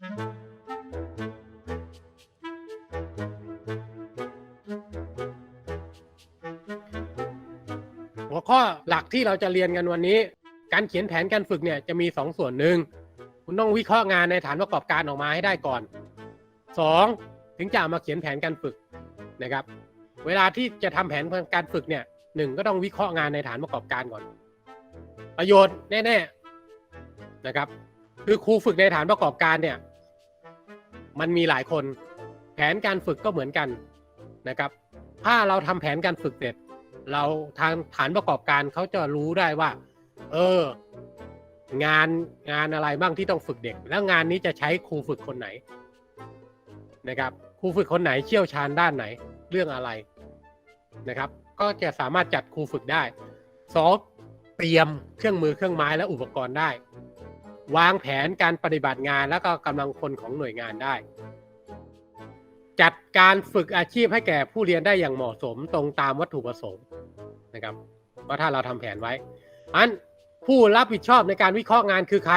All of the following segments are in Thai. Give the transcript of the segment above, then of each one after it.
หัวข้อหลักที่เราจะเรียนกันวันนี้ การเขียนแผนการฝึกเนี่ยจะมีสองส่วนหนึ่งคุณต้องวิเคราะห์งานในฐานประกอบการออกมาให้ได้ก่อนสองถึงจะามาเขียนแผนการฝึกนะครับ เวลาที่จะทำแผนการฝึกเนี่ยหนึ่งก็ต้องวิเคราะห์งานในฐานประกอบการก่อน ประโยชน์แน่ๆนะครับ คือครูฝึกในฐานประกอบการเนี่ย มันมีหลายคน แผนการฝึกก็เหมือนกันนะครับ ถ้าเราทำแผนการฝึกเสร็จ เราทางฐานประกอบการเขาจะรู้ได้ว่า เออ งานงานอะไรบ้างที่ต้องฝึกเด็ก แล้วงานนี้จะใช้ครูฝึกคนไหนนะครับครูฝึกคนไหนเชี่ยวชาญด้านไหน เรื่องอะไรนะครับ ก็จะสามารถจัดครูฝึกได้สองเตรียมเครื่องมือเครื่องไม้และอุปกรณ์ได้ วางแผนการปฏิบัติงานแล้วก็กำลังคนของหน่วยงานได้ จัดการฝึกอาชีพให้แก่ผู้เรียนได้อย่างเหมาะสมตรงตามวัตถุประสงค์นะครับว่าถ้าเราทำแผนไว้อันผู้รับผิดชอบในการวิเคราะห์งานคือใคร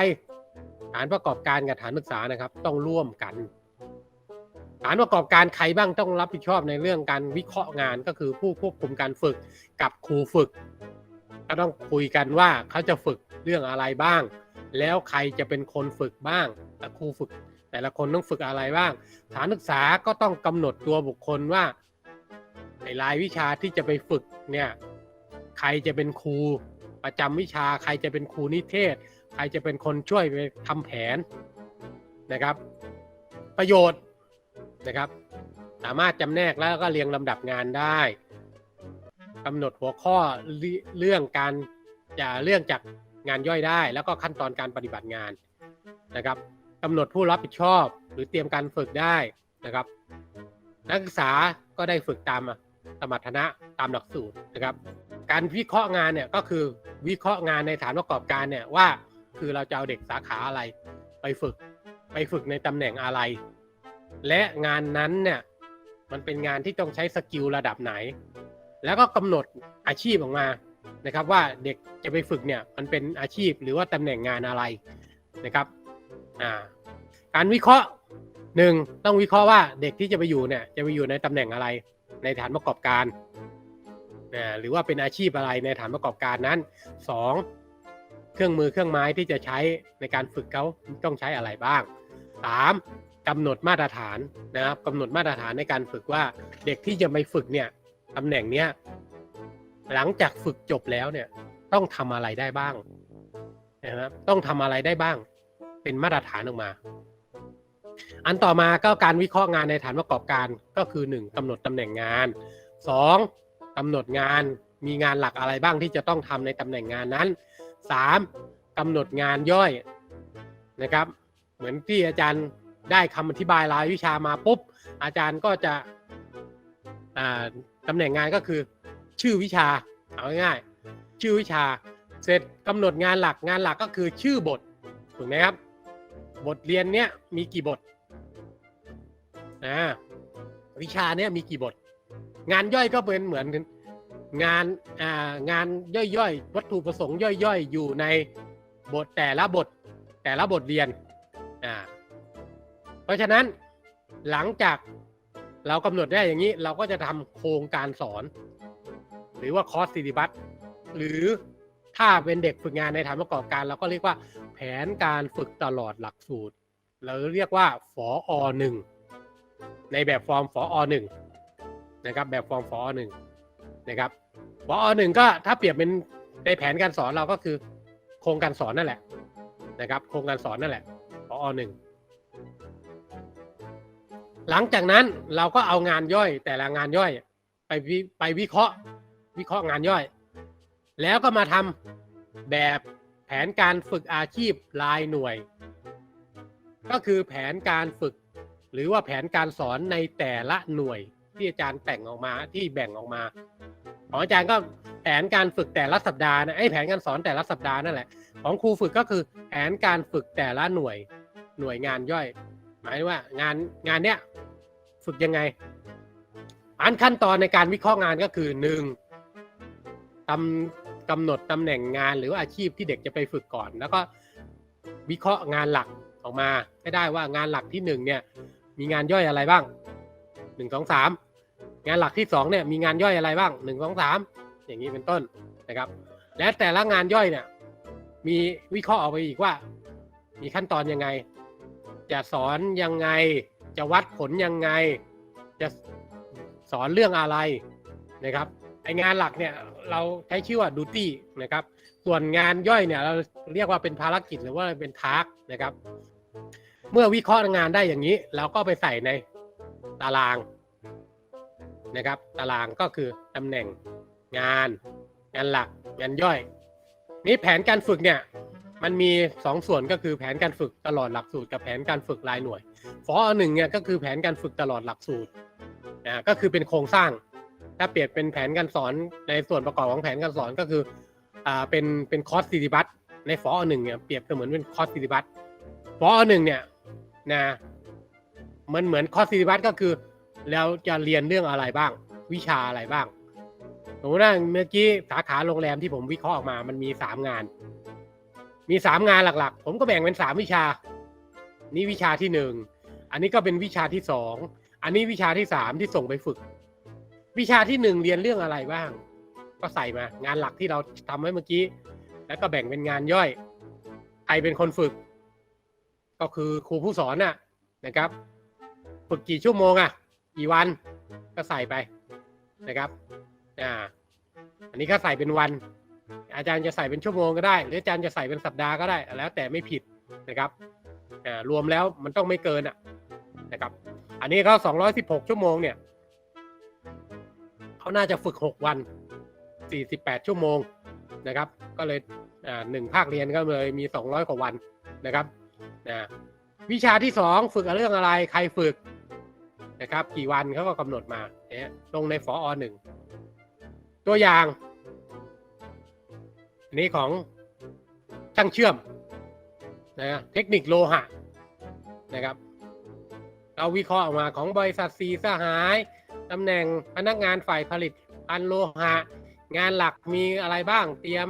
ฐานประกอบการกับฐานศึกษานะครับ ต้องร่วมกัน ฐานประกอบการใครบ้างต้องรับผิดชอบในเรื่องการวิเคราะห์งานก็คือผู้ควบคุมการฝึกกับครูฝึก ก็ต้องคุยกันว่าเขาจะฝึกเรื่องอะไรบ้าง แล้วใครจะเป็นคนฝึกบ้างและครูฝึก แต่ละคนต้องฝึกอะไรบ้าง ฐานศึกษาก็ต้องกำหนดตัวบุคคลว่าในรายวิชาที่จะไปฝึกเนี่ยใครจะเป็นครูประจำวิชา ใครจะเป็นครูนิเทศ ใครจะเป็นคนช่วยไปทำแผนนะครับ ประโยชน์นะครับ สามารถจำแนกแล้วก็เรียงลำดับงานได้กำหนดหัวข้อเรเรื่องการจะเรื่องจาก งานย่อยได้ แล้วก็ขั้นตอนการปฏิบัติงานนะครับกำหนดผู้รับผิดชอบ หรือเตรียมการฝึกได้นะครับ นักศึกษาก็ได้ฝึกตามสมรรถนะตามหลักสูตรนะครับ การวิเคราะห์งานเนี่ยก็คือวิเคราะห์งานในฐานประกอบการเนี่ยว่าคือเราจะเอาเด็กสาขาอะไร ไปฝึกไปฝึกในตำแหน่งอะไร และงานนั้นเนี่ยมันเป็นงานที่ต้องใช้สกิลระดับไหน แล้วก็กำหนดอาชีพออกมา นะครับว่าเด็กจะไปฝึกเนี่ยมันเป็นอาชีพหรือว่าตำแหน่งงานอะไรนะครับาการวิเคราะห์หนึ่งต้องวิเคราะห์ว่าเด็กที่จะไปอยู่เนี่ยจะไปอยู่ในตำแหน่งอะไรในฐานประกอบการนะหรือว่าเป็นอาชีพอะไรในฐานประกอบการนั้นสองเครื่องมือเครื่องไม้ที่จะใช้ในการฝึกเขาต้องใช้อะไรบ้างสามกำหนดมาตรฐานนะครับกำหนดมาตรฐานในการฝึกว่าเด็กที่จะไปฝึกเนี่ยตำแหน่งเนี้ย หลังจากฝึกจบแล้วเนี่ยต้องทำอะไรได้บ้างนะครับต้องทำอะไรได้บ้าง เป็นมาตรฐานออกมา อันต่อมาก็การวิเคราะห์งานในฐานประกอบการก็คือ 1กำหนดตำแหน่งงาน 2กำหนดงานมีงานหลักอะไรบ้างที่จะต้องทำในตำแหน่งงานนั้น 3กำหนดงานย่อยนะครับ เหมือนที่อาจารย์ได้คำอธิบายรายวิชามาปุ๊บอาจารย์ก็จะอ่าตำแหน่งงานก็คือ ชื่อวิชาเอาง่ายๆชื่อวิชา เสร็จกำหนดงานหลักงานหลักก็คือชื่อบทถูกไหมครับ บทเรียนเนี้ยมีกี่บทนะวิชาเนี้ยมีกี่บท งานย่อยก็เป็นเหมือนงานอ่างานย่อยๆวัตถุประสงค์ย่อยๆ อยู่ในบทแต่ละบทแต่ละบทเรียนอ่าเพราะฉะนั้นหลังจากเรากำหนดได้อย่างนี้เราก็จะทำโครงการสอน หรือว่าคอร์สซิลิบัสหรือถ้าเป็นเด็กฝึกงานในฐานประกอบการเราก็เรียกว่า แผนการฝึกตลอดหลักสูตรเราเรียกว่าฝออหนึ่งในแบบฟอร์มฝออหนึ่งนะครับแบบฟอร์มฝออหนึ่งนะครับฝออหนึ่งก็ถ้าเปรียบเป็นในแผนการสอนเราก็คือโครงการสอนนั่นแหละนะครับโครงการสอนนั่นแหละฝอหนึ่งหลังจากนั้นเราก็เอางานย่อยแต่ละงานย่อยไปวิไปวิเคราะห์ วิเคราะห์งานย่อย แล้วก็มาทำแบบแผนการฝึกอาชีพรายหน่วย ก็คือแผนการฝึก หรือว่าแผนการสอนในแต่ละหน่วยที่อาจารย์แต่งออกมาที่แบ่งออกมาของอาจารย์ก็แผนการฝึกแต่ละสัปดาห์นะไอ้แผนการสอนแต่ละสัปดาห์นั่นแหละ ของครูฝึกก็คือแผนการฝึกแต่ละหน่วยหน่วยงานย่อย หมายว่างานงานเนี้ยฝึกยังไงอันขั้นตอนในการวิเคราะห์งานก็คือหนึ่ง ตำกำหนดตำแหน่งงานหรืออาชีพที่เด็กจะไปฝึกก่อน แล้วก็วิเคราะห์งานหลักออกมาให้ได้ว่างานหลักที่หนึ่งเนี่ยมีงานย่อยอะไรบ้างหนึ่งสองสามงานหลักที่สองเนี่ยมีงานย่อยอะไรบ้างหนึ่งสองสามอย่างนี้เป็นต้นนะครับ และแต่ละงานย่อยเนี่ยมีวิเคราะห์ออกไปอีกว่า มีขั้นตอนยังไง จะสอนยังไง จะวัดผลยังไง จะสอนเรื่องอะไรนะครับไองานหลักเนี่ย เราใช้ชื่อว่าดูตี้นะครับ ส่วนงานย่อยเนี่ยเราเรียกว่าเป็นภารกิจหรือว่าเป็นทาร์กนะครับ เมื่อวิเคราะห์งานได้อย่างนี้ เราก็ไปใส่ในตารางนะครับ ตารางก็คือตำแหน่งงาน งานหลัก งานย่อย นี่แผนการฝึกเนี่ยมันมีสองส่วนก็คือแผนการฝึกตลอดหลักสูตรกับแผนการฝึกรายหน่วย ฟอหนึ่งเนี่ยก็คือแผนการฝึกตลอดหลักสูตรอ่าก็คือเป็นโครงสร้าง ถ้าเปรียบเป็นแผนการสอนในส่วนประกอบของแผนการสอนก็คืออ่าเป็นเป็นคอร์สซิลิบัสในฟอหนึ่งเนี่ยเปรียบเสมือนเป็นคอร์สซิลิบัสฟอหนึ่งเนี่ยนะมันเหมือนคอร์สซิลิบัสก็คือเราจะเรียนเรื่องอะไรบ้าง วิชาอะไรบ้างสมมติว่าเมื่อกี้สาขาโรงแรมที่ผมวิเคราะห์ออกมา มันมีสามงาน มีสามงานหลักๆ ผมก็แบ่งเป็นสามวิชา นี่วิชาที่หนึ่ง อันนี้ก็เป็นวิชาที่สอง อันนี้วิชาที่สามที่ส่งไปฝึก วิชาที่หนึ่งเรียนเรื่องอะไรบ้าง ก็ใส่มา งานหลักที่เราทำไว้เมื่อกี้ แล้วก็แบ่งเป็นงานย่อย ใครเป็นคนฝึก ก็คือครูผู้สอนน่ะนะครับ ฝึกกี่ชั่วโมงอะ กี่วันก็ใส่ไปนะครับอ่าอันนี้ก็ใส่เป็นวัน อาจารย์จะใส่เป็นชั่วโมงก็ได้ หรืออาจารย์จะใส่เป็นสัปดาห์ก็ได้ แล้วแต่ไม่ผิดนะครับอ่ารวมแล้วมันต้องไม่เกินอะนะครับ อันนี้เขา216 ชั่วโมงเนี่ย เขาน่าจะฝึก 6 วัน 48 ชั่วโมงนะครับ ก็เลยหนึ่งภาคเรียนก็เลยมี 200 กว่าวันนะครับนะวิชาที่ 2 ฝึกเรื่องอะไรใครฝึกนะครับ กี่วันเขาก็กำหนดมาเนี่ยลงในฟออหนึ่งตัวอย่างอันนี้ของช่างเชื่อมนะเทคนิคโลหะนะครับ เราวิเคราะห์ออกมาของบริษัทสีสหาย ตำแหน่งพนักงานฝ่ายผลิตพันโลหะ งานหลักมีอะไรบ้าง เตรียม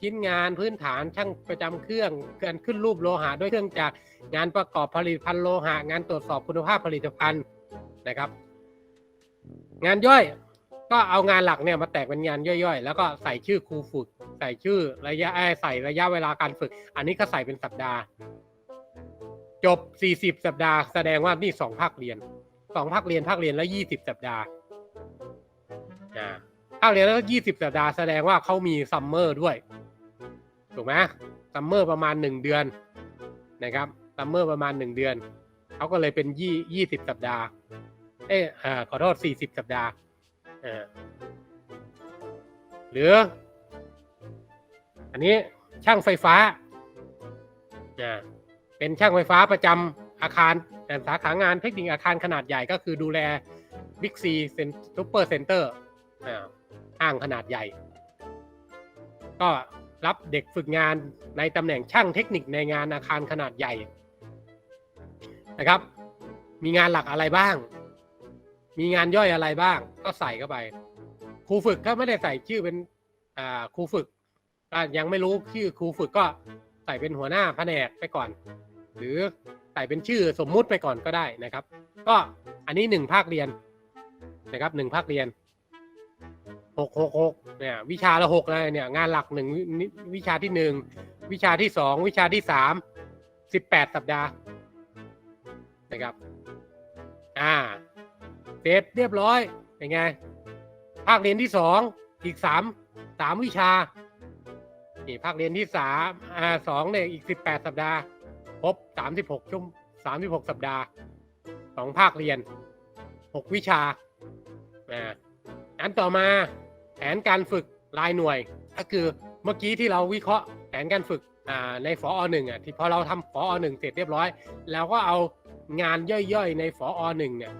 ชิ้นงานพื้นฐานช่างประจำเครื่องการขึ้นรูปโลหะด้วยเครื่องจักรงานประกอบผลิตภัณฑ์โลหะ งานตรวจสอบคุณภาพผลิตภัณฑ์นะครับ งานย่อยก็เอางานหลักเนี่ยมาแตกเป็นงานย่อยๆ แล้วก็ใส่ชื่อครูฝึก ใส่ชื่อระยะใส่ระยะเวลาการฝึก อันนี้ก็ใส่เป็นสัปดาห์ จบ 40 สัปดาห์ แสดงว่านี่สองภาคเรียน สองภาคเรียนภาคเรียนแล้ว20สัปดาห์อ่าภาคเรียนแล้ว20สัปดาห์แสดงว่าเขามีซัมเมอร์ด้วย ถูกไหมซัมเมอร์ประมาณ1เดือนนะครับซัมเมอร์ประมาณ1เดือนเขาก็เลยเป็นยี่20สัปดาห์ เออขอโทษ40สัปดาห์อ่าหรือ อันนี้ช่างไฟฟ้าอ่าเป็นช่างไฟฟ้าประจำ อาคาร แต่สาขางานเทคนิคอาคารขนาดใหญ่ก็คือดูแลบิ๊กซีเซ็นซูเปอร์เซ็นเตอร์ห้างขนาดใหญ่ ก็รับเด็กฝึกงานในตำแหน่งช่างเทคนิคในงานอาคารขนาดใหญ่นะครับ มีงานหลักอะไรบ้าง มีงานย่อยอะไรบ้าง ก็ใส่เข้าไป ครูฝึกถ้าไม่ได้ใส่ชื่อเป็นครูฝึกยังไม่รู้ชื่อครูฝึกก็ใส่เป็นหัวหน้าแผนกไปก่อน หรือ ใส่เป็นชื่อสมมุติไปก่อนก็ได้นะครับ ก็อันนี้หนึ่งภาคเรียนนะครับหนึ่งภาคเรียนหกหกหกเนี่ยวิชาละหกเลยเนี่ยงานหลักหนึ่งวิวิชาที่หนึ่งวิชาที่สองวิชาที่สามสิบแปดสัปดาห์นะครับอ่าเสร็จเรียบร้อยเป็นไง ภาคเรียนที่สองอีกสามสามวิชานี่ภาคเรียนที่สามอ่าสองเนี่ยอีกสิบแปดสัปดาห์ครบ สามสิบหกชั่วสามสิบหกสัปดาห์สองภาคเรียนหกวิชาอ่าอันต่อมาแผนการฝึกรายหน่วย ก็คือเมื่อกี้ที่เราวิเคราะห์แผนการฝึกอ่าในฟอหนึ่งอะที่พอเราทำฟอหนึ่งเสร็จเรียบร้อย แล้วก็เอางานย่อยๆ ในฟอหนึ่งเนี่ย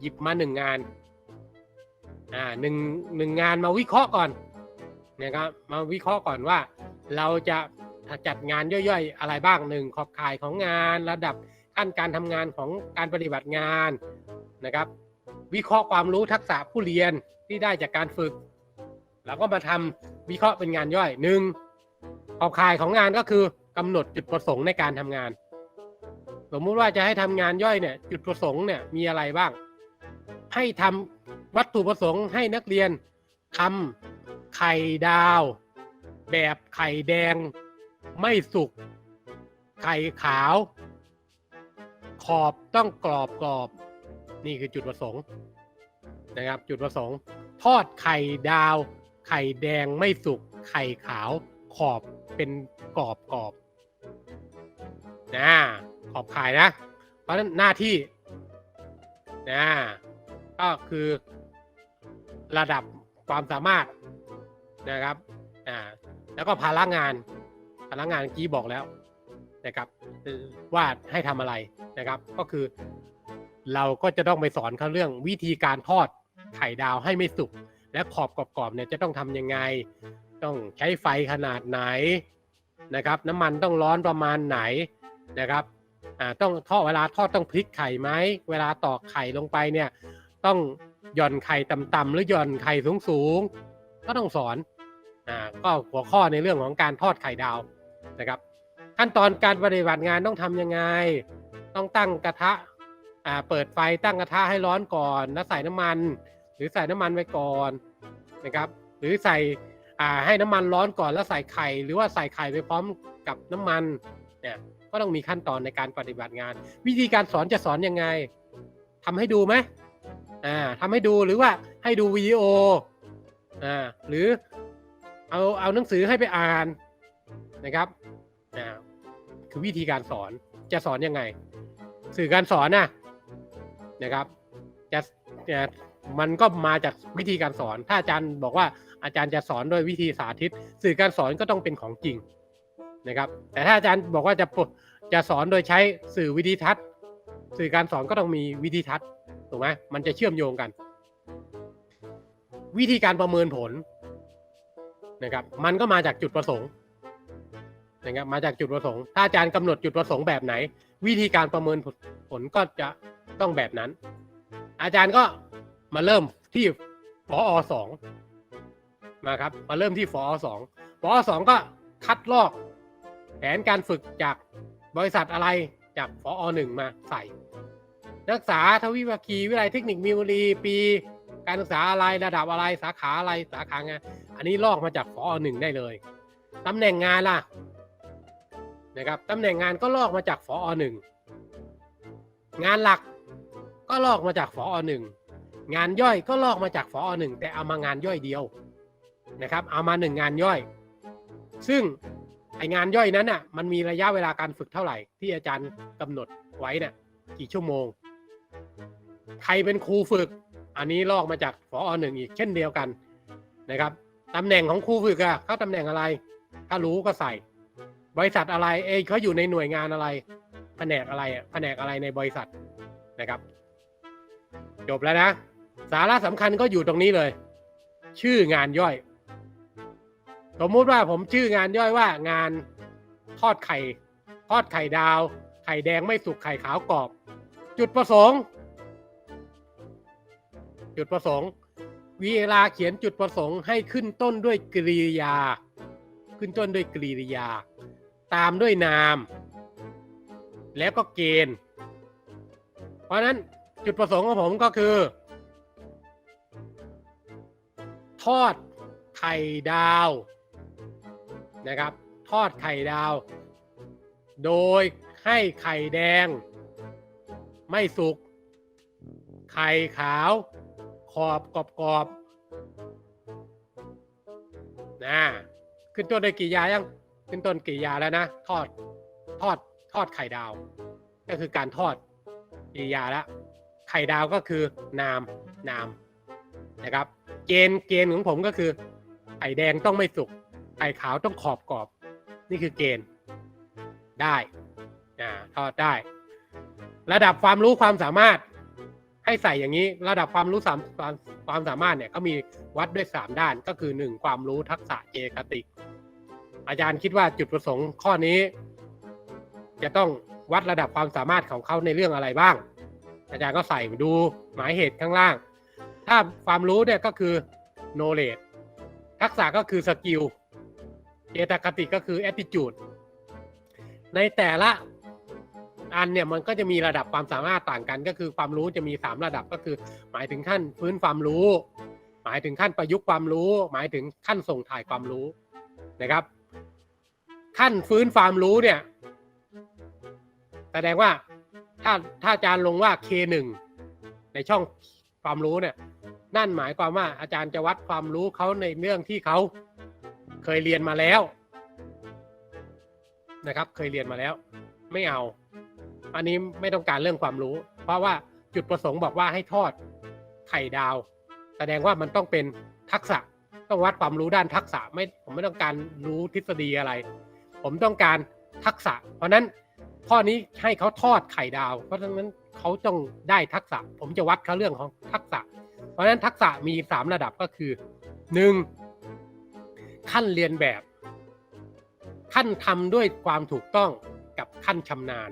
หยิบมาหนึ่งงานอ่าหนึ่งหนึ่งงานมาวิเคราะห์ก่อนนะครับมาวิเคราะห์ก่อนว่า เราจะ จัดงานย่อยๆ อะไรบ้างหนึ่งขอบข่ายของงานระดับขั้นการทำงานของการปฏิบัติงานนะครับ วิเคราะห์ความรู้ทักษะผู้เรียนที่ได้จากการฝึก แล้วก็มาทำวิเคราะห์เป็นงานย่อยหนึ่งขอบข่ายของงานก็คือกำหนดจุดประสงค์ในการทำงาน สมมุติว่าจะให้ทำงานย่อยเนี่ยจุดประสงค์เนี่ยมีอะไรบ้าง ให้ทำวัตถุประสงค์ให้นักเรียนทำไข่ดาว แบบไข่แดง ไม่สุก ไข่ขาว ขอบต้องกรอบกรอบ นี่คือจุดประสงค์นะครับ จุดประสงค์ ทอดไข่ดาว ไข่แดงไม่สุก ไข่ขาว ขอบเป็นกรอบกรอบนะขอบไข่นะ เพราะฉะนั้นหน้าที่นะก็คือระดับความสามารถนะครับอ่าแล้วก็พลังงาน พลังงานกี้บอกแล้วนะครับว่าให้ทำอะไรนะครับ ก็คือ เราก็จะต้องไปสอนเขาเรื่องวิธีการทอดไข่ดาวให้ไม่สุก และขอบกรอบๆเนี่ยจะต้องทำยังไง ต้องใช้ไฟขนาดไหนนะครับ น้ำมันต้องร้อนประมาณไหนนะครับอ่าต้องทอดเวลาทอดต้องพลิกไข่ไหมเวลาตอกไข่ลงไปเนี่ย ต้องหย่อนไข่ต่ำๆหรือหย่อนไข่สูงๆก็ต้องสอนอ่าก็หัวข้อในเรื่องของการทอดไข่ดาว นะครับ ขั้นตอนการปฏิบัติงานต้องทำยังไง ต้องตั้งกระทะอ่าเปิดไฟตั้งกระทะให้ร้อนก่อนแล้วใส่น้ำมัน หรือใส่น้ำมันไว้ก่อนนะครับ หรือใส่อ่าให้น้ำมันร้อนก่อนแล้วใส่ไข่ หรือว่าใส่ไข่ไปพร้อมกับน้ำมันเนี่ยก็ต้องมีขั้นตอนในการปฏิบัติงาน วิธีการสอนจะสอนยังไงทำให้ดูไหมอ่าทำให้ดูหรือว่าให้ดูวิดีโออ่าหรือเอาเอาหนังสือให้ไปอ่านนะครับ อ่าคือวิธีการสอนจะสอนยังไง สื่อการสอนนะนะครับจะจะมันก็มาจากวิธีการสอน ถ้าอาจารย์บอกว่าอาจารย์จะสอนโดยวิธีสาธิต สื่อการสอนก็ต้องเป็นของจริงนะครับ แต่ถ้าอาจารย์บอกว่าจะจะสอนโดยใช้สื่อวิดีทัศน์ สื่อการสอนก็ต้องมีวิธีทัศน์ถูกไหมมันจะเชื่อมโยงกัน วิธีการประเมินผลนะครับ มันก็มาจากจุดประสงค์ นะครับมาจากจุดประสงค์ ถ้าอาจารย์กำหนดจุดประสงค์แบบไหน วิธีการประเมินผลก็จะต้องแบบนั้น อาจารย์ก็มาเริ่มที่ฟอสองนะครับ มาเริ่มที่ฟอสองฟอสองก็คัดลอก แผนการฝึกจากบริษัทอะไรจากฟอหนึ่งมาใส่ นักศึกษาทวิภาคีวิทยาลัยเทคนิคมีนบุรีปีการศึกษาอะไรระดับอะไรสาขาอะไรสาขางานอันนี้ลอกมาจากฟอหนึ่งได้เลยตำแหน่งงานล่ะ นะครับตำแหน่งงานก็ลอกมาจากฟอหนึ่งงานหลักก็ลอกมาจากฟอหนึ่งงานย่อยก็ลอกมาจากฟอหนึ่งแต่เอามางานย่อยเดียวนะครับ เอามาหนึ่งงานย่อย ซึ่งไองานย่อยนั้นน่ะมันมีระยะเวลาการฝึกเท่าไหร่ ที่อาจารย์กำหนดไว้น่ะกี่ชั่วโมง ใครเป็นครูฝึก อันนี้ลอกมาจากฟอหนึ่งอีกเช่นเดียวกันนะครับตำแหน่งของครูฝึกอะเขาตำแหน่งอะไร ถ้ารู้ก็ใส่ บริษัทอะไร เอยเขาอยู่ในหน่วยงานอะไรแผนกอะไรอะแผนกอะไรในบริษัทนะครับ จบแล้วนะ สาระสำคัญก็อยู่ตรงนี้เลย ชื่องานย่อย สมมุติว่าผมชื่องานย่อยว่า งานทอดไข่ ทอดไข่ดาว ไข่แดงไม่สุกไข่ขาวกรอบ จุดประสงค์ จุดประสงค์เวลาเขียนจุดประสงค์ให้ขึ้นต้นด้วยกริยา ขึ้นต้นด้วยกริยา ตามด้วยนาม แล้วก็เกณฑ์ เพราะนั้นจุดประสงค์ของผมก็คือ ทอดไข่ดาวนะครับ ทอดไข่ดาว โดยให้ไข่แดง ไม่สุก ไข่ขาว ขอบกรอบกรอบๆนะขึ้นต้นด้วยกี่ยายัง ขึ้นต้นกี่ยาแล้วนะทอดทอดทอดไข่ดาว ก็คือการทอดกี่ยาล้วไข่ดาวก็คือนามนามนะครับ เกณฑ์เกณฑ์ของผมก็คือไข่แดงต้องไม่สุกไข่ขาวต้องขอบกรอบ นี่คือเกณฑ์ได้อ่าทอดได้ ระดับความรู้ความสามารถ ให้ใส่อย่างนี้ระดับความรู้สามความความสามารถเนี่ยก็มีวัดด้วยสามด้านก็คือหนึ่งความรู้ทักษะเจคติ อาจารย์คิดว่าจุดประสงค์ข้อนี้ จะต้องวัดระดับความสามารถของเขาในเรื่องอะไรบ้าง อาจารย์ก็ใส่ดูหมายเหตุข้างล่าง ถ้าความรู้เนี่ยก็คือ knowledge ทักษะก็คือ skill เจตคติก็คือ attitude ในแต่ละอันเนี่ยมันก็จะมีระดับความสามารถต่างกัน ก็คือความรู้จะมีสามระดับก็คือ หมายถึงขั้นพื้นความรู้ หมายถึงขั้นประยุกต์ความรู้ หมายถึงขั้นส่งถ่ายความรู้นะครับ ขั้นฟื้นความรู้เนี่ย แสดงว่าถ้าถ้าอาจารย์ลงว่า K1 ในช่องความรู้เนี่ย นั่นหมายความว่าอาจารย์จะวัดความรู้เขาในเรื่องที่เขาเคยเรียนมาแล้วนะครับ เคยเรียนมาแล้ว ไม่เอา อันนี้ไม่ต้องการเรื่องความรู้ เพราะว่าจุดประสงค์บอกว่าให้ทอดไข่ดาว แสดงว่ามันต้องเป็นทักษะต้องวัดความรู้ด้านทักษะไม่ผมไม่ต้องการรู้ทฤษฎีอะไร ผมต้องการทักษะ เพราะนั้นข้อนี้ให้เขาทอดไข่ดาว เพราะฉะนั้นเขาต้องได้ทักษะ ผมจะวัดเขาเรื่องของทักษะ เพราะฉะนั้นทักษะมีสามระดับก็คือหนึ่งขั้นเรียนแบบ ขั้นทำด้วยความถูกต้องกับขั้นชำนาญ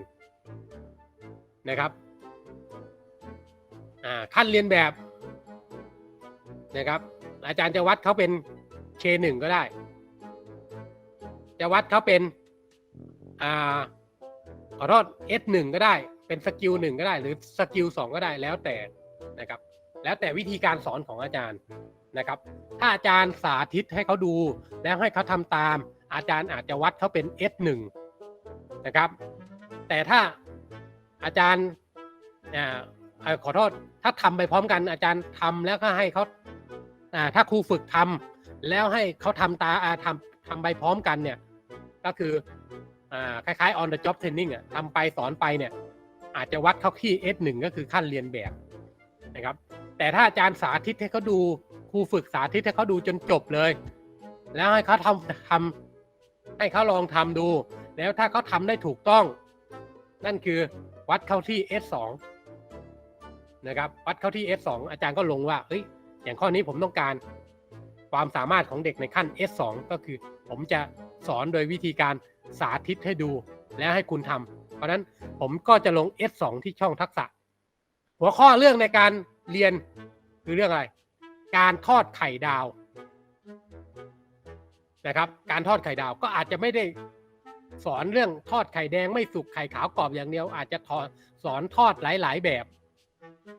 นะครับอ่าขั้นเรียนแบบนะครับอาจารย์จะวัดเขาเป็นเคหนึ่งก็ได้ จะวัดเขาเป็นอ่าขอโทษ S หนึ่งก็ได้ เป็นสกิลหนึ่งก็ได้ หรือสกิลสองก็ได้แล้วแต่นะครับ แล้วแต่วิธีการสอนของอาจารย์นะครับ ถ้าอาจารย์สาธิตให้เขาดูแล้วให้เขาทำตาม อาจารย์อาจจะวัดเขาเป็น S หนึ่งนะครับ แต่ถ้าอาจารย์อ่าขอโทษ ถ้าทำไปพร้อมกัน อาจารย์ทำแล้วก็ให้เขาถ้าครูฝึกทำแล้วให้เขาทำตาอาทำ ทำไปพร้อมกันเนี่ย ก็คืออ่าคล้ายๆ on the job training อะทำไปสอนไปเนี่ย อาจจะวัดเขาที่ S1 ก็คือขั้นเรียนแบบนะครับ แต่ถ้าอาจารย์สาธิตให้เขาดูครูฝึกสาธิตให้เขาดูจนจบเลย แล้วให้เขาทำทำให้เขาลองทำดู แล้วถ้าเขาทำได้ถูกต้อง นั่นคือวัดเข้าที่ S2 นะครับวัดเข้าที่ S2 อาจารย์ก็ลงว่าเฮ้ยอย่างข้อนี้ผมต้องการ ความสามารถของเด็กในขั้น S2 ก็คือ ผมจะสอนโดยวิธีการสาธิตให้ดูแล้วให้คุณทำเพราะนั้นผมก็จะลง S2 ที่ช่องทักษะ หัวข้อเรื่องในการเรียนคือเรื่องอะไร การทอดไข่ดาวนะครับ การทอดไข่ดาวก็อาจจะไม่ได้สอนเรื่องทอดไข่แดงไม่สุกไข่ขาวกรอบอย่างเดียว อาจจะทอสอนทอดหลาย ๆ แบบ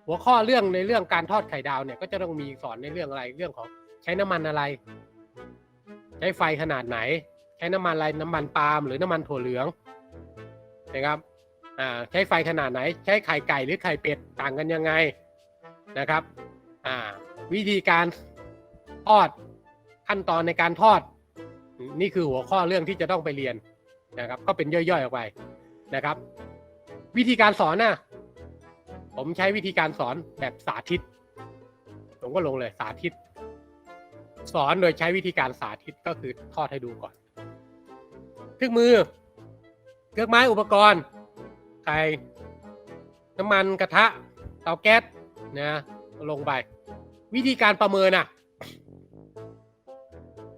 หัวข้อเรื่องในเรื่องการทอดไข่ดาวเนี่ยก็จะต้องมีสอนในเรื่องอะไรเรื่องของ ใช้น้ำมันอะไร ใช้ไฟขนาดไหน ใช้น้ำมันอะไรน้ำมันปาล์มหรือน้ำมันถั่วเหลืองนะครับอ่าใช้ไฟขนาดไหน ใช้ไข่ไก่หรือไข่เป็ดต่างกันยังไงนะครับอ่าวิธีการทอดขั้นตอนในการทอด นี่คือหัวข้อเรื่องที่จะต้องไปเรียนนะครับ ก็เป็นย่อยๆออกไปนะครับ วิธีการสอนนะผมใช้วิธีการสอนแบบสาธิต ผมก็ลงเลยสาธิต สอนโดยใช้วิธีการสาธิตก็คือทอดให้ดูก่อนเครื่องมือเครื่องไม้อุปกรณ์ไข่น้ำมันกระทะเตาแก๊สนะลงไป วิธีการประเมินอะ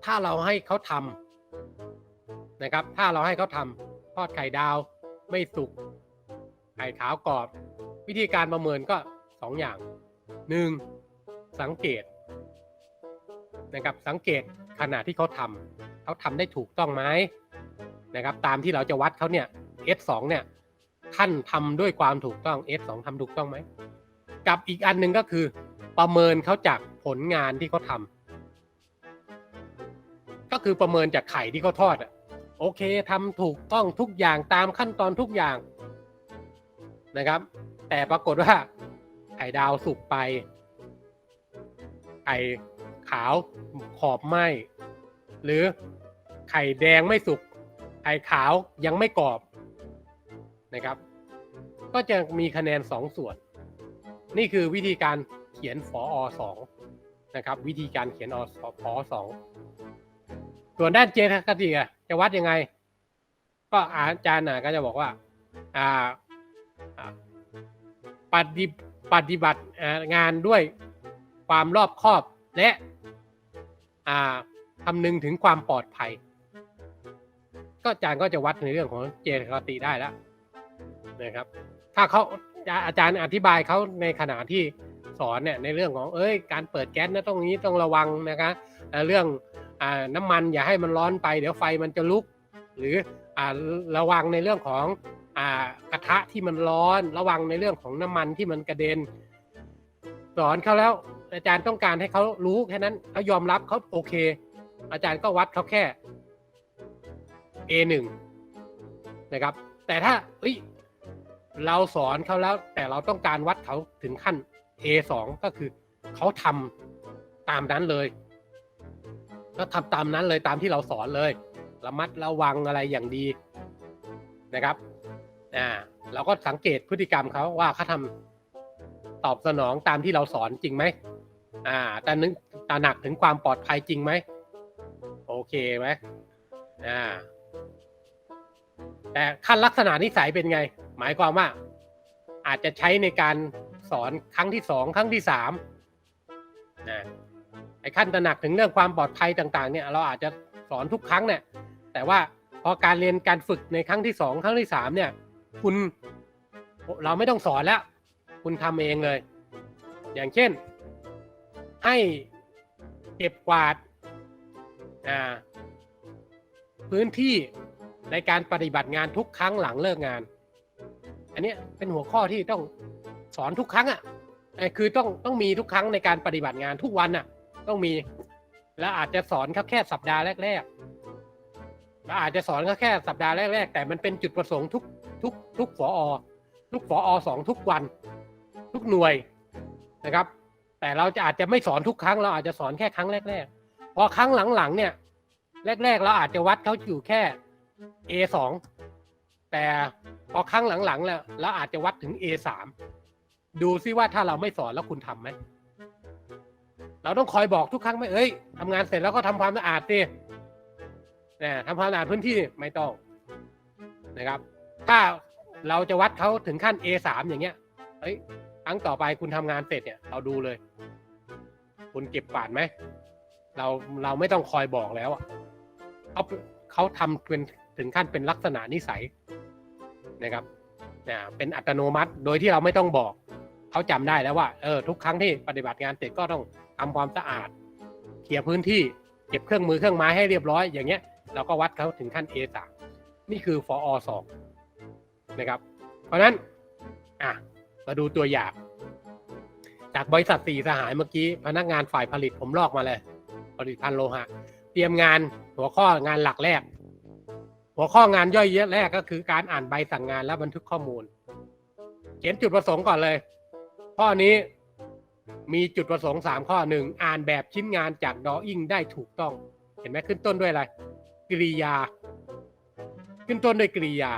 ถ้าเราให้เขาทำนะครับ ถ้าเราให้เขาทำทอดไข่ดาวไม่สุกไข่ขาวกรอบ วิธีการประเมินก็สองอย่างหนึ่งสังเกต นะครับสังเกตขณะที่เขาทำเขาทำได้ถูกต้องไหมนะครับตามที่เราจะวัดเขาเนี่ย S2 เนี่ยท่านทำด้วยความถูกต้อง S2 ทำถูกต้องไหมกับอีกอันหนึ่งก็คือ ประเมินเขาจากผลงานที่เขาทำก็คือประเมินจากไข่ที่เขาทอดอะโอเคทำถูกต้องทุกอย่างตามขั้นตอนทุกอย่างนะครับ แต่ปรากฏว่าไข่ดาวสุกไปไข่ ขาวขอบไหมหรือไข่แดงไม่สุกไข่ขาวยังไม่กรอบนะครับ ก็จะมีคะแนนสองส่วน นี่คือวิธีการเขียนฝอสองนะครับ วิธีการเขียนอฝอสองส่วนด้านเจตคติจะวัดยังไง ก็อาจารย์น่ะก็จะบอกว่าอ่าปฏิปฏิบัติงานด้วยความรอบคอบและ คำนึงถึงความปลอดภัย ก็อาจารย์ก็จะวัดในเรื่องของเจตคติได้แล้วนะครับ ถ้าเขาอาจารย์อธิบายเขาในขณะที่สอนเนี่ยในเรื่องของเอ้ยการเปิดแก๊สนะต้องนี้ต้องระวังนะคะเอ่อเรื่องอน้ำมันอย่าให้มันร้อนไปเดี๋ยวไฟมันจะลุก หรืออระวังในเรื่องของอกระทะที่มันร้อน ระวังในเรื่องของน้ำมันที่มันกระเด็น สอนเขาแล้ว อาจารย์ต้องการให้เขารู้แค่นั้นเขายอมรับเขาโอเค อาจารย์ก็วัดเขาแค่ A1 นะครับ แต่ถ้าเอ้ยเราสอนเขาแล้ว แต่เราต้องการวัดเขาถึงขั้น A2 ก็คือเขาทำตามนั้นเลยก็ทำตามนั้นเลยตามที่เราสอนเลย ระมัดระวังอะไรอย่างดีนะครับอ่าเราก็สังเกตพฤติกรรมเขาว่าเขาทำตอบสนองตามที่เราสอนจริงไหม อ่าแต่นึกตระหนักถึงความปลอดภัยจริงไหม โอเคไหมอ่า แต่ขั้นลักษณะนิสัยเป็นไง หมายความว่า อาจจะใช้ในการสอนครั้งที่สองครั้งที่สามนะไอ้ขั้นตระหนักถึงเรื่องความปลอดภัยต่างๆ เนี่ย เราอาจจะสอนทุกครั้งเนี่ย แต่ว่าพอการเรียนการฝึกในครั้งที่สองครั้งที่สามเนี่ย คุณเราไม่ต้องสอนแล้ว คุณทำเองเลย อย่างเช่น ให้เก็บกวาดพื้นที่ในการปฏิบัติงานทุกครั้งหลังเลิกงาน อันนี้เป็นหัวข้อที่ต้องสอนทุกครั้งอะเอ่อคือต้องต้องมีทุกครั้งในการปฏิบัติงานทุกวันอะ ต้องมี แล้วอาจจะสอนเขาแค่สัปดาห์แรกๆแล้วอาจจะสอนเขาแค่สัปดาห์แรกๆแต่มันเป็นจุดประสงค์ทุกทุกทุกฝอทุกฝอสองทุกวัน ทุกหน่วยนะครับ แต่เราจะอาจจะไม่สอนทุกครั้ง เราอาจจะสอนแค่ครั้งแรก ๆ พอครั้งหลังๆ เนี่ย แรก ๆ เราอาจจะวัดเขาอยู่แค่ A2 แต่พอครั้งหลังๆ แล้วเราอาจจะวัดถึง A3 ดูซิว่าถ้าเราไม่สอนแล้วคุณทำไหมเราต้องคอยบอกทุกครั้งไหมเอ้ยทำงานเสร็จแล้วก็ทำความสะอาดสินะทำความสะอาดพื้นที่ไม่ต้องนะครับ ถ้าเราจะวัดเขาถึงขั้น A3 อย่างเงี้ยเอ้ย ครั้งต่อไปคุณทำงานเสร็จเนี่ยเราดูเลย คุณเก็บกวาดไหมเราเราไม่ต้องคอยบอกแล้วอะเขาเขาทำเป็นถึงขั้นเป็นลักษณะนิสัยนะครับนะเป็นอัตโนมัติโดยที่เราไม่ต้องบอก เขาจำได้แล้วว่าเออทุกครั้งที่ปฏิบัติงานเสร็จก็ต้องทำความสะอาดเคลียร์พื้นที่เก็บเครื่องมือเครื่องไม้ให้เรียบร้อย อย่างเงี้ยเราก็วัดเขาถึงขั้น A3 นี่คือฟอสองนะครับ เพราะฉะนั้นอะ มาดูตัวอย่าง จากบริษัทสี่สหายเมื่อกี้พนักงานฝ่ายผลิตผมลอกมาเลย ผลิตภัณฑ์โลหะ เตรียมงานหัวข้องานหลักแรก หัวข้องานย่อยเยอะแรกก็คือการอ่านใบสั่งงานและบันทึกข้อมูล เขียนจุดประสงค์ก่อนเลย ข้อนี้มีจุดประสงค์สามข้อหนึ่งอ่านแบบชิ้นงานจากดออิงได้ถูกต้อง เห็นไหมขึ้นต้นด้วยอะไรกริยา ขึ้นต้นด้วยกริยา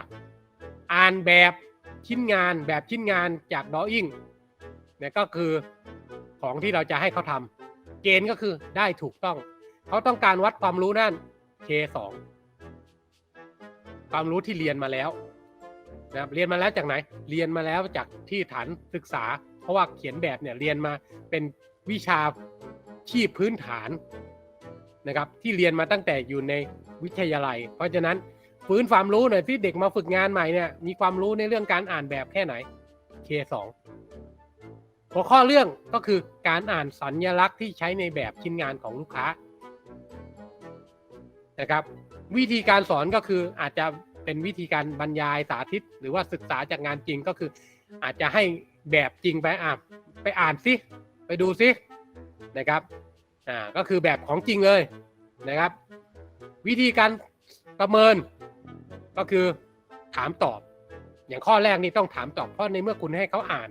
อ่านแบบ ชิ้นงานแบบชิ้นงานจากดออิงเนี่ยก็คือของที่เราจะให้เขาทำเกณฑ์ก็คือได้ถูกต้อง เขาต้องการวัดความรู้นั่น K2 ความรู้ที่เรียนมาแล้วนะครับเรียนมาแล้วจากไหน เรียนมาแล้วจากที่ฐานศึกษา เพราะว่าเขียนแบบเนี่ยเรียนมาเป็นวิชาที่พื้นฐานนะครับที่เรียนมาตั้งแต่อยู่ในวิทยาลัย เพราะฉะนั้น ฟื้นความรู้หน่อยที่เด็กมาฝึกงานใหม่เนี่ยมีความรู้ในเรื่องการอ่านแบบแค่ไหน K2 หัวข้อเรื่องก็คือการอ่านสัญญลักษณ์ที่ใช้ในแบบชิ้นงานของลูกค้านะครับ วิธีการสอนก็คืออาจจะเป็นวิธีการบรรยายสาธิต หรือว่าศึกษาจากงานจริงก็คือ อาจจะให้แบบจริงไปอ่านไปอ่านซิไปดูซินะครับอ่าก็คือแบบของจริงเลยนะครับ วิธีการประเมิน ก็คือถามตอบ อย่างข้อแรกนี่ต้องถามตอบ เพราะในเมื่อคุณให้เขาอ่าน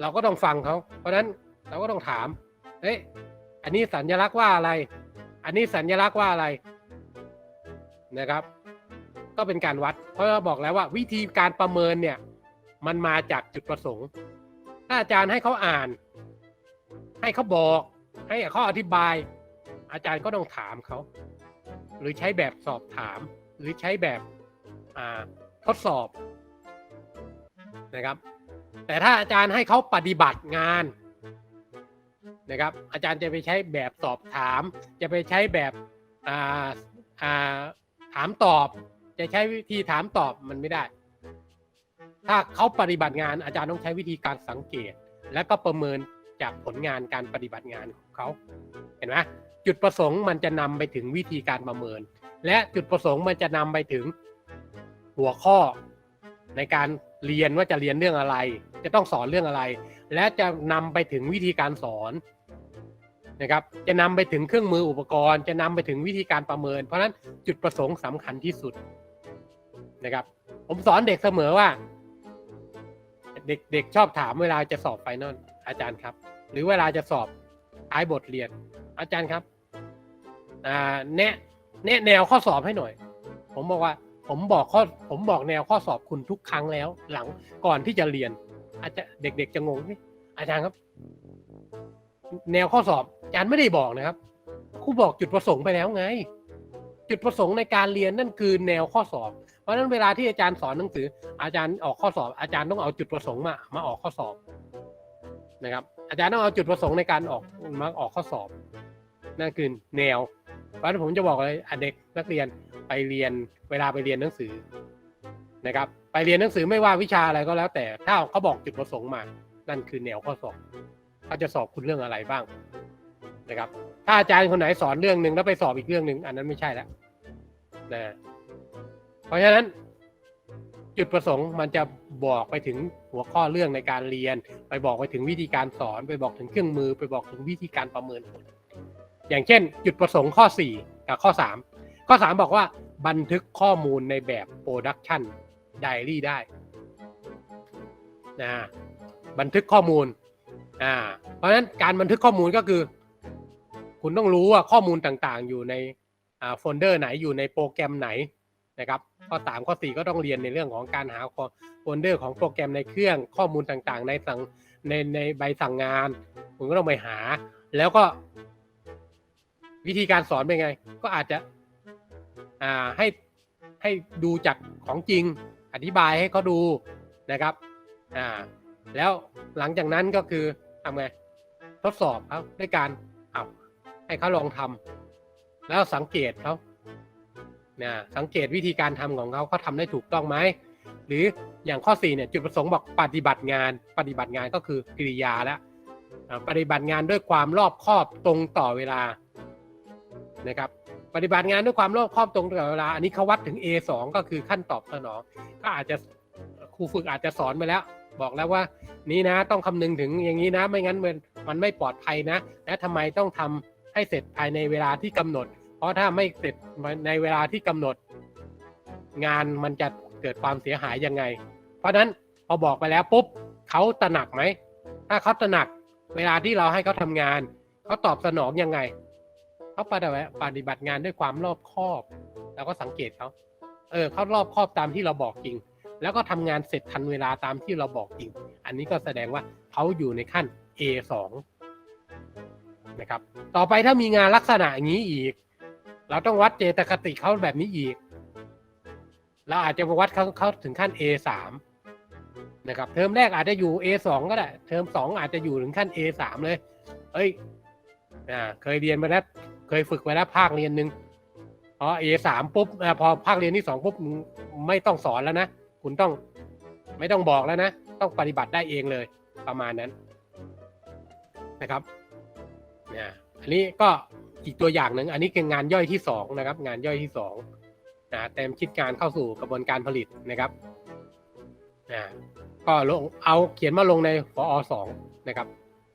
เราก็ต้องฟังเขาเพราะนั้นเราก็ต้องถามเฮ้ยอันนี้สัญลักษณ์ว่าอะไร อันนี้สัญลักษณ์ว่าอะไรนะครับ ก็เป็นการวัด เพราะเราบอกแล้วว่าวิธีการประเมินเนี่ยมันมาจากจุดประสงค์ ถ้าอาจารย์ให้เขาอ่าน ให้เขาบอก ให้เขาอธิบาย อาจารย์ก็ต้องถามเขา หรือใช้แบบสอบถาม หรือใช้แบบทดสอบนะครับ แต่ถ้าอาจารย์ให้เขาปฏิบัติงานนะครับ อาจารย์จะไปใช้แบบสอบถาม จะไปใช้แบบาาถามตอบ จะใช้วิธีถามตอบมันไม่ได้ ถ้าเขาปฏิบัติงานอาจารย์ต้องใช้วิธีการสังเกต และก็ประเมินจากผลงานการปฏิบัติงานของเขาเห็นไหม จุดประสงค์มันจะนำไปถึงวิธีการประเมิน และจุดประสงค์มันจะนำไปถึงหัวข้อ ในการเรียนว่าจะเรียนเรื่องอะไร จะต้องสอนเรื่องอะไร และจะนำไปถึงวิธีการสอนนะครับ จะนำไปถึงเครื่องมืออุปกรณ์ จะนำไปถึงวิธีการประเมิน เพราะฉะนั้นจุดประสงค์สำคัญที่สุดนะครับ ผมสอนเด็กเสมอว่า เด็กเด็กชอบถามเวลาจะสอบไฟนอลอาจารย์ครับ หรือเวลาจะสอบท้ายบทเรียนอาจารย์ครับ อ่าแนะแนะแนวข้อสอบให้หน่อย ผมบอกว่า ผมบอกข้อผมบอกแนวข้อสอบคุณทุกครั้งแล้ว หลังก่อนที่จะเรียน อาจจะเด็กๆจะงงนี่อาจารย์ครับ แนวข้อสอบอาจารย์ไม่ได้บอกนะครับครูบอกจุดประสงค์ไปแล้วไง จุดประสงค์ในการเรียนนั่นคือแนวข้อสอบ เพราะฉะนั้นเวลาที่อาจารย์สอนหนังสือ อาจารย์ออกข้อสอบ อาจารย์ต้องเอาจุดประสงค์มา มาออกข้อสอบนะครับ อาจารย์ต้องเอาจุดประสงค์ในการออกมาออกข้อสอบนั่นคือแนว เพราะผมจะบอกเลยเด็กนักเรียนไปเรียนเวลาไปเรียนหนังสือนะครับ ไปเรียนหนังสือไม่ว่าวิชาอะไรก็แล้ว แต่ถ้าเขาบอกจุดประสงค์มา นั่นคือแนวข้อสอบเขาจะสอบคุณเรื่องอะไรบ้างนะครับ ถ้าอาจารย์คนไหนสอนเรื่องหนึ่งแล้วไปสอบอีกเรื่องหนึ่งอันนั้นไม่ใช่แล้วนะเพราะฉะนั้น จุดประสงค์มันจะบอกไปถึงหัวข้อเรื่องในการเรียน ไปบอกไปถึงวิธีการสอน ไปบอกถึงเครื่องมือ ไปบอกถึงวิธีการประเมินผล อย่างเช่น จุดประสงค์ข้อ 4 กับข้อ 3 ข้อ 3 บอกว่าบันทึกข้อมูลในแบบ Production Diary ได้นะบันทึกข้อมูลอ่าเพราะฉะนั้นการบันทึกข้อมูลก็คือ คุณต้องรู้ว่าข้อมูลต่างๆ อยู่ในอ่าโฟลเดอร์ไหนอยู่ในโปรแกรมไหนนะครับข้อ3ข้อ 4 ก็ต้องเรียนในเรื่องของการหาโฟลเดอร์ของโปรแกรมในเครื่องข้อมูลต่างๆ ในสั่งในในใบสั่งงาน คุณก็ต้องไปหา แล้วก็ วิธีการสอนเป็นไง ก็อาจจะอ่าให้ให้ดูจากของจริงอธิบายให้เขาดูนะครับอ่าแล้วหลังจากนั้นก็คือทำไงทดสอบเขาด้วยการเอาให้เขาลองทำแล้วสังเกตเขานะสังเกตวิธีการทำของเขาเขาทำได้ถูกต้องไหมหรืออย่างข้อ4เนี่ยจุดประสงค์บอกปฏิบัติงานปฏิบัติงานก็คือกิริยาแล้วปฏิบัติงานด้วยความรอบคอบตรงต่อเวลา นะครับปฏิบัติงานด้วยความรอบคอบตรงต่อเวลาอันนี้เขาวัดถึง A2 ก็คือขั้นตอบสนอง ก็อาจจะครูฝึกอาจจะสอนไปแล้ว บอกแล้วว่านี่นะต้องคำนึงถึงอย่างนี้นะ ไม่งั้นมันมันไม่ปลอดภัยนะ และทำไมต้องทำให้เสร็จภายในเวลาที่กำหนด เพราะถ้าไม่เสร็จในเวลาที่กำหนด งานมันจะเกิดความเสียหายยังไง เพราะฉะนั้นพอบอกไปแล้วปุ๊บเขาตระหนักไหมถ้าเขาตระหนักเวลาที่เราให้เขาทำงานเขาตอบสนองยังไง เขาปฏิบัติปฏิบัติงานด้วยความรอบคอบแล้วก็สังเกตเขาเออเขารอบคอบตามที่เราบอกจริง แล้วก็ทำงานเสร็จทันเวลาตามที่เราบอกจริง อันนี้ก็แสดงว่าเขาอยู่ในขั้น A2 นะครับ ต่อไปถ้ามีงานลักษณะอย่างนี้อีก เราต้องวัดเจตคติเขาแบบนี้อีก เราอาจจะวัดเขาเขาถึงขั้น A3 นะครับ เทอมแรกอาจจะอยู่ A2 ก็ได้ เทอมสองอาจจะอยู่ถึงขั้น A3 เลย เอ้ย อ่า เคยเรียนมาแล้ว ยฝึกไว้แล้วภาคเรียนหนึ่งพอเอสามปุ๊บพอภาคเรียนที่สองปุ๊บไม่ต้องสอนแล้วนะคุณต้องไม่ต้องบอกแล้วนะ ต้องปฏิบัติได้เองเลยประมาณนั้นนะครับเนี่ยอันนี้ก็อีกตัวอย่างหนึ่งอันนี้คืองานย่อยที่สองนะครับ งานย่อยที่สองนะเต็มคิดการเข้าสู่กระบวนการผลิตนะครับอ่าก็ลงเอาเขียนมาลงในฟอสองนะครับ